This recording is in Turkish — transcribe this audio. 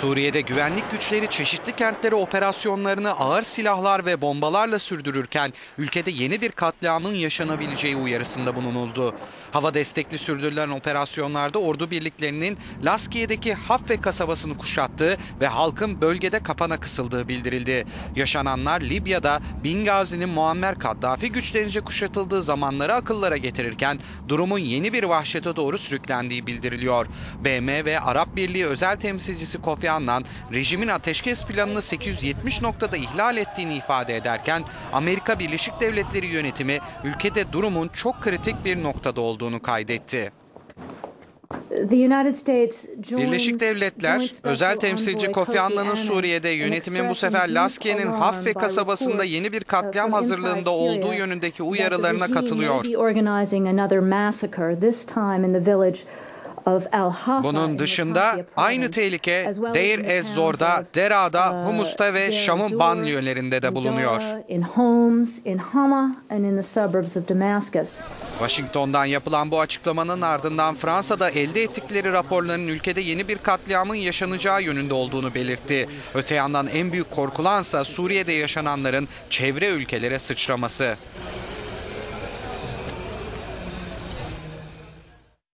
Suriye'de güvenlik güçleri çeşitli kentlere operasyonlarını ağır silahlar ve bombalarla sürdürürken ülkede yeni bir katliamın yaşanabileceği uyarısında bulunuldu. Hava destekli sürdürülen operasyonlarda ordu birliklerinin Laskiye'deki Haffe kasabasını kuşattığı ve halkın bölgede kapana kısıldığı bildirildi. Yaşananlar Libya'da Bingazi'nin Muammer Kaddafi güçlerince kuşatıldığı zamanları akıllara getirirken durumun yeni bir vahşete doğru sürüklendiği bildiriliyor. BM ve Arap Birliği özel temsilcisi Kofi Annan rejimin ateşkes planını 870 noktada ihlal ettiğini ifade ederken Amerika Birleşik Devletleri yönetimi ülkede durumun çok kritik bir noktada olduğunu kaydetti. Birleşik Devletler özel temsilci Kofi Annan'ın Suriye'de yönetimin bu sefer Laskiye'nin Haffe kasabasında yeni bir katliam hazırlığında olduğu yönündeki uyarılarına katılıyor. Bunun dışında aynı tehlike Deir ez Zor'da, Dera'da, Humus'ta ve Şam'ın banliyölerinde de bulunuyor. Washington'dan yapılan bu açıklamanın ardından Fransa'da elde ettikleri raporların ülkede yeni bir katliamın yaşanacağı yönünde olduğunu belirtti. Öte yandan en büyük korkulansa Suriye'de yaşananların çevre ülkelere sıçraması.